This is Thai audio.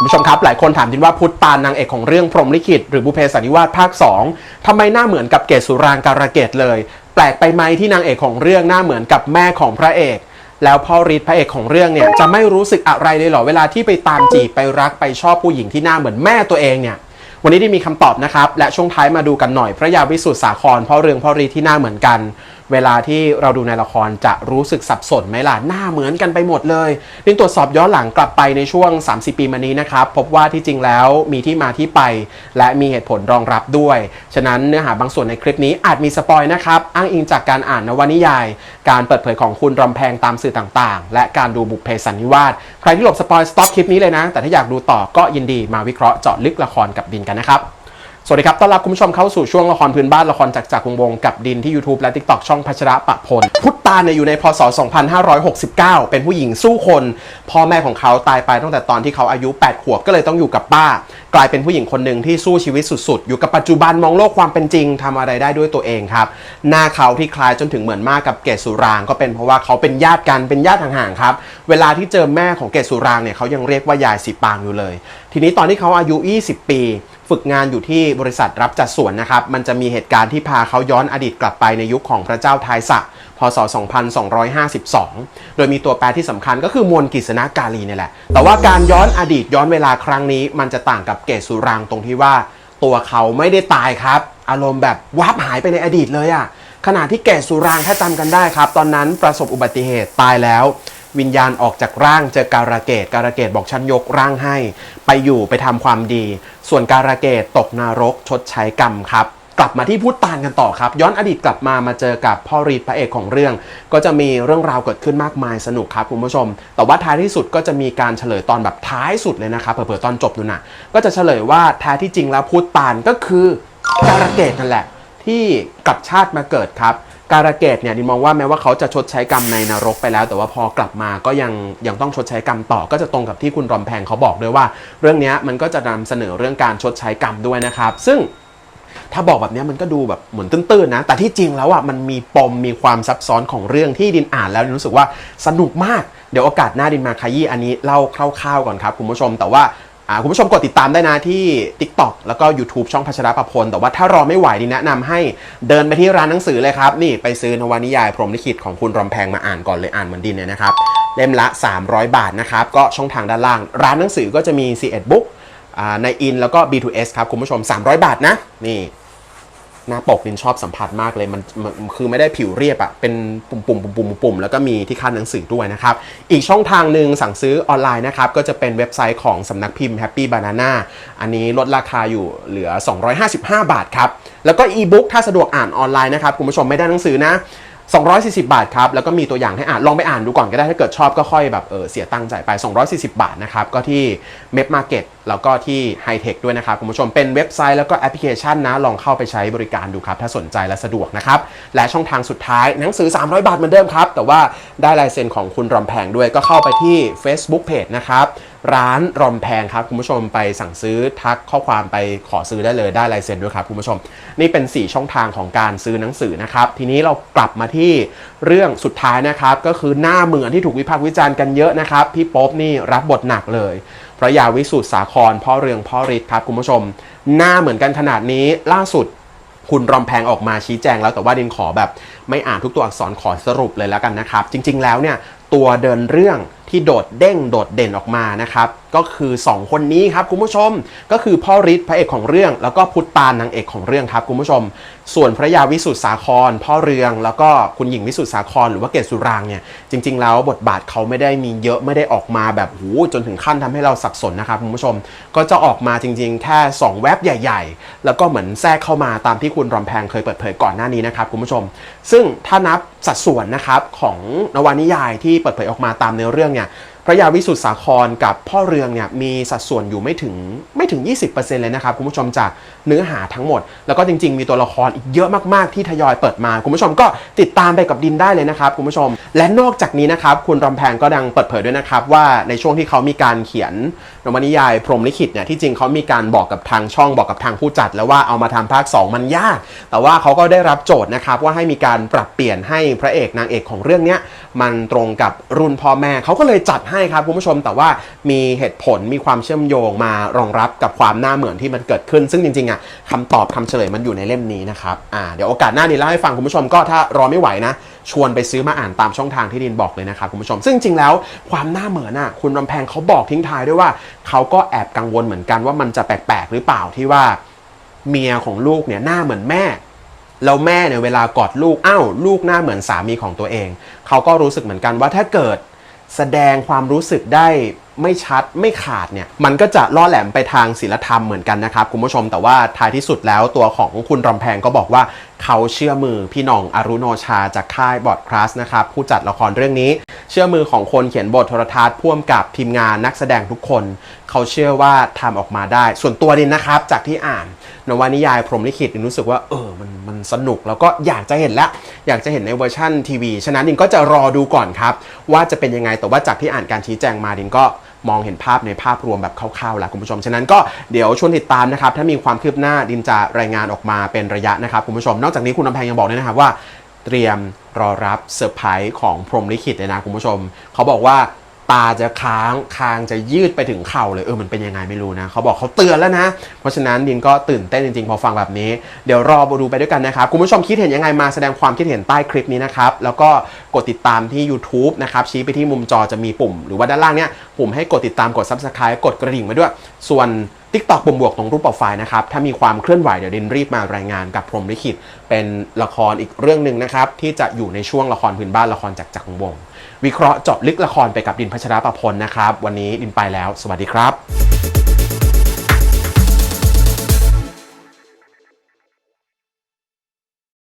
คุณผู้ชมครับ หลายคนถามดินว่าพุทธปานนางเอกของเรื่องพรหมลิขิต หรือบุเพสันนิวาสภาค 2ทำไมหน้าเหมือนกับเกศสุรางการะเกดเลย แปลกไปไหมที่นางเอกของเรื่องหน้าเหมือนกับแม่ของพระเอก แล้วพ่อฤทธิ์พระเอกของเรื่องเนี่ยจะไม่รู้สึกอะไรเลยเหรอเวลาที่ไปตามจีบไปรักไปชอบผู้หญิงที่หน้าเหมือนแม่ตัวเองเนี่ยวันนี้ได้มีคำตอบนะครับและช่วงท้ายมาดูกันหน่อยพระยาวิสุทธิสาครพ่อเรืองพ่อรีที่หน้าเหมือนกัน เวลาที่เราดูในละครจะรู้สึกสับสนไหมล่ะ หน้าเหมือนกันไปหมดเลยดินตรวจสอบย้อนหลังกลับไปในช่วง 30 ปีมานี้นะครับ พบว่าที่จริงแล้วมีที่มาที่ไป และมีเหตุผลรองรับด้วย ฉะนั้นเนื้อหาบางส่วนในคลิปนี้อาจมีสปอยนะครับ อ้างอิงจากการอ่านนวนิยาย การเปิดเผยของคุณรำแพงตามสื่อต่างๆ และการดูบุพเพสันนิวาสใครที่หลบสปอยสต็อปคลิปนี้เลยนะ แต่ถ้าอยากดูต่อก็ยินดีมาวิเคราะห์เจาะลึกละครกับดินกันนะครับ สวัสดีครับ ต้อนรับคุณผู้ชมเข้าสู่ช่วงละครพื้นบ้านละครจากจากวงวงกับดินที่ YouTube และ TikTok ช่องพัชระปะพล พุทธตาเนี่ยอยู่ในพศ 2569 เป็นผู้หญิงสู้คน พ่อแม่ของเขาตายไปตั้งแต่ตอนที่เขาอายุ 8 ขวบก็เลยต้องอยู่กับป้า กลายเป็นผู้หญิงคนหนึ่งที่สู้ชีวิตสุด ๆ อยู่กับปัจจุบันมองโลกความเป็นจริงทำอะไรได้ด้วยตัวเองครับ หน้าเขาที่คล้ายจนถึงเหมือนมากกับเกศสุราง ก็เป็นเพราะว่าเขาเป็นญาติกันเป็นญาติห่างๆครับ เวลาที่เจอแม่ของเกศสุรางเนี่ยเขายังเรียกว่ายายสีปางอยู่เลย ทีนี้ตอนที่เขาอายุ 20 ปี ฝึกงานอยู่ที่บริษัทรับจัดสวนนะครับ มันจะมีเหตุการณ์ที่พาเขาย้อนอดีตกลับไปในยุคของพระเจ้าทายสะพศ 2252 โดยมีตัวแปรที่สำคัญก็คือมวลกิษณกาลีนี่แหละ แต่ว่าการย้อนอดีตย้อนเวลาครั้งนี้ มันจะต่างกับเกศสุรางตรงที่ว่า ตัวเขาไม่ได้ตายครับ อารมณ์แบบวับหายไปในอดีตเลยอะขณะที่เกศสุรางถ้าจำกันได้ครับ ตอนนั้นประสบอุบัติเหตุตายแล้ว วิญญาณออกจากร่างเจอการะเกดการะเกดบอกฉันยกร่างให้ ไปอยู่ไปทำความดี ส่วนการะเกดตกนรกชดใช้กรรมครับกลับมาที่พุทธตานกันต่อครับ ย้อนอดีตกลับมามาเจอกับพ่อรีดพระเอกของเรื่อง ก็จะมีเรื่องราวเกิดขึ้นมากมายสนุกครับคุณผู้ชม แต่ว่าท้ายที่สุดก็จะมีการเฉลยตอนแบบท้ายสุดเลยนะครับเผื่อตอนจบดูนะก็จะเฉลยว่าแท้ที่จริงแล้วพุทธตานก็คือการะเกดนั่นแหละ ที่กลับชาติมาเกิดครับ การะเกดเนี่ยดินมองว่าแม้ว่าเขาจะชดใช้กรรมในนรกไปแล้ว แต่ว่าพอกลับมาก็ยังยังต้องชดใช้กรรมต่อก็จะตรงกับที่คุณรอมแพงเขาบอกด้วยว่า เรื่องนี้มันก็จะนำเสนอเรื่องการชดใช้กรรมด้วยนะครับ ซึ่งถ้าบอกแบบนี้มันก็ดูแบบเหมือนตื้นๆนะ แต่ที่จริงแล้วอะมันมีปมมีความซับซ้อนของเรื่องที่ดินอ่านแล้วรู้สึกว่าสนุกมาก เดี๋ยวโอกาสหน้าดินมาขยี้อันนี้เล่าคร่าวๆก่อนครับคุณผู้ชม แต่ว่า คุณผู้ชมกดติดตามได้นะที่ TikTok แล้วก็ YouTube ช่องพัชรประพล แต่ว่าถ้ารอไม่ไหวนี่แนะนำให้เดินไปที่ร้านหนังสือเลยครับ นี่ไปซื้อนวนิยายพรหมลิขิตของคุณรอมแพงมาอ่านก่อนเลยอ่านเหมือนดินเนี่ยนะครับ เล่มละ 300 บาทนะครับ ก็ช่องทางด้านล่าง ร้านหนังสือก็จะมี C1 Book ในอินแล้วก็ B2S ครับคุณผู้ชม 300 บาทนะนี่ หน้าปกลินชอบสัมผัสมากเลยมันมันคือไม่ได้ผิวเรียบอะเป็นปุ่มปุ่มปุ่มปุ่มปุ่มแล้วก็มีที่คั้นหนังสือด้วยนะครับ อีกช่องทางหนึ่งสั่งซื้อออนไลน์นะครับ ก็จะเป็นเว็บไซต์ของสำนักพิมพ์ Happy Banana อันนี้ลดราคาอยู่เหลือ 255 บาทครับ แล้วก็อีบุ๊กถ้าสะดวกอ่านออนไลน์นะครับ คุณผู้ชมไม่ได้หนังสือนะ 240 บาทครับ แล้วก็มีตัวอย่างให้อ่าน ลองไปอ่านดูก่อนก็ได้ ถ้าเกิดชอบก็ค่อยแบบเออเสียตังค์จ่ายไป 240 บาทนะครับ ก็ที่เม p มาร์เก็ตแล้วก็ที่ไฮเทคด้วยนะครับ คุณผู้ชมเป็นเว็บไซต์แล้วก็แอปพลิเคชันนะ ลองเข้าไปใช้บริการดูครับ ถ้าสนใจและสะดวกนะครับ และช่องทางสุดท้ายหนังสือ 300 บาทเหมือนเดิมครับ แต่ว่าได้ลายเซ็นของคุณรอมแพงด้วย ก็เข้าไปที่ Facebook Page นะครับ ร้านรอมแพงครับคุณผู้ชมไปสั่งซื้อทักข้อความไปขอซื้อได้เลยได้ลายเซ็นด้วยครับคุณผู้ชม นี่เป็น 4 ช่องทางของการซื้อหนังสือนะครับ ทีนี้เรากลับมาที่เรื่องสุดท้ายนะครับ ก็คือหน้าเหมือนที่ถูกวิพากษ์วิจารณ์กันเยอะนะครับพี่ป๊อปนี่รับบทหนักเลยพระยาวิสุทธ์สาครพ่อเรืองพ่อฤทธิ์ครับคุณผู้ชม หน้าเหมือนกันขนาดนี้ล่าสุดคุณรอมแพงออกมาชี้แจงแล้วแต่ว่าดินขอแบบ ไม่อ่านทุกตัวอักษรขอสรุปเลยแล้วกันนะครับ จริง ๆ แล้วเนี่ยตัวเดินเรื่อง ที่โดดเด้งโดดเด่นออกมานะครับ ก็คือ 2 คนนี้ครับคุณผู้ชม ก็คือพ่อฤทธิ์พระเอกของเรื่อง แล้วก็พุทธปานนางเอกของเรื่องครับคุณผู้ชม ส่วนพระยาวิสุทธสาคร พ่อเรืองแล้วก็คุณหญิงวิสุทธสาคร หรือว่าเกศสุรางเนี่ยจริง ๆ แล้วบทบาทเขาไม่ได้มีเยอะไม่ได้ออกมาแบบหูจนถึงขั้นทำให้เราสับสนนะครับคุณผู้ชม ก็จะออกมาจริง ๆ แค่ 2 แวบใหญ่ ๆ แล้วก็เหมือนแทรกเข้ามาตามที่คุณรอมแพงเคยเปิดเผยก่อนหน้านี้นะครับคุณผู้ชม ซึ่งถ้านับสัดส่วนนะครับของนวนิยายที่เปิดเผยออกมาตามเนื้อเรื่องเนี่ย พระยาวิสุทธิสาครกับพ่อเรืองเนี่ยมีสัดส่วนอยู่ไม่ถึงไม่ถึง 20%เลยนะครับคุณผู้ชมจากเนื้อหาทั้งหมด แล้วก็จริง ๆ มีตัวละครอีกเยอะมากๆที่ทยอยเปิดมา คุณผู้ชมก็ติดตามไปกับดินได้เลยนะครับคุณผู้ชม และนอกจากนี้นะครับคุณรำแพงก็ดังเปิดเผยด้วยนะครับว่าในช่วงที่เขามีการเขียนนวนิยายพรหมลิขิตเนี่ยที่จริงเขามีการบอกกับทางช่องบอกกับทางผู้จัด แล้วว่าเอามาทำภาค 2 มันยาก แต่ว่าเขาก็ได้รับโจทย์นะครับว่าให้มีการปรับเปลี่ยนให้พระเอกนางเอกของเรื่องเนี้ยมันตรงกับรุ่นพ่อแม่เขาก็เลยจัดให้ครับคุณผู้ชมแต่ว่ามีเหตุผลมีความเชื่อมโยงมารองรับกับความน่าเหมือนที่มันเกิดขึ้น ซึ่งจริงๆอะคำตอบคำเฉลยมันอยู่ในเล่มนี้นะครับอ่าเดี๋ยวโอกาสหน้านี้เล่าให้ฟังคุณผู้ชมก็ถ้ารอไม่ไหวนะชวนไปซื้อมาอ่านตามช่องทางที่ดินบอกเลยนะครับคุณผู้ชม ซึ่งจริงๆแล้วความน่าเหมือนอะคุณรำแพงเขาบอกทิ้งท้ายด้วยว่าเขาก็แอบกังวลเหมือนกันว่ามันจะแปลกๆหรือเปล่าที่ว่า เมียของลูกเนี่ยหน้าเหมือนแม่แล้วแม่เนี่ยเวลากอดลูกอ้าวลูกหน้าเหมือนสามีของตัวเอง เขาก็รู้สึกเหมือนกันว่าถ้าเกิด แสดงความรู้สึกได้ไม่ชัดไม่ขาดเนี่ยมันก็จะล่อแหลมไปทางศีลธรรมเหมือนกันนะครับคุณผู้ชมแต่ว่าท้ายที่สุดแล้วตัวของคุณรำแพงก็บอกว่าเขาเชื่อมือพี่น้องอรุโนชาจากค่ายบอดคลาสนะครับผู้จัดละครเรื่องนี้ เชื่อมือของคนเขียนบทโทรทัศน์พ่วมกับทีมงานนักแสดงทุกคน เขาเชื่อว่าทำออกมาได้ ส่วนตัวดินนะครับจากที่อ่านนวนิยายพรหมลิขิตรู้สึกว่าเออมัน สนุกแล้วก็อยากจะเห็นแล้วอยากจะเห็นในเวอร์ชั่นทีวี ฉะนั้นดินก็จะรอดูก่อนครับ ว่าจะเป็นยังไงแต่ว่าจากที่อ่านการชี้แจงมาดินก็มองเห็นภาพในภาพรวมแบบคร่าวๆแล้วคุณผู้ชม ฉะนั้นก็เดี๋ยวชวนติดตามนะครับ ถ้ามีความคืบหน้าดินจะรายงานออกมาเป็นระยะนะครับคุณผู้ชม นอกจากนี้คุณลำแพงยังบอกด้วยนะครับว่า เตรียมรอรับเซอร์ไพรส์ของพรมลิขิตเลยนะคุณผู้ชม เขาบอกว่า ตาจะค้างคางจะยืดไปถึงเข่าเลยเออมันเป็นยังไงไม่รู้นะเขาบอกเขาเตือนแล้วนะ เพราะฉะนั้นดินก็ตื่นเต้นจริงๆพอฟังแบบนี้ เดี๋ยวรอมาดูไปด้วยกันนะครับ คุณผู้ชมคิดเห็นยังไงมาแสดงความคิดเห็นใต้คลิปนี้นะครับ แล้วก็กดติดตามที่ YouTube นะครับ ชี้ไปที่มุมจอจะมีปุ่ม หรือว่าด้านล่างเนี่ยปุ่มให้กดติดตามกด Subscribe กดกระดิ่งไว้ด้วย ส่วน ทิกตอกบ่มบวกตรงรูปโปรไฟล์นะครับ ถ้ามีความเคลื่อนไหวเดี๋ยวดินรีบมารายงานกับพรหมลิขิต เป็นละครอีกเรื่องหนึ่งนะครับ ที่จะอยู่ในช่วงละครพื้นบ้านละครจากจักรวง วิเคราะห์เจาะลึกละครไปกับดินพัชรประพลนะครับ วันนี้ดินไปแล้ว สวัสดีครับ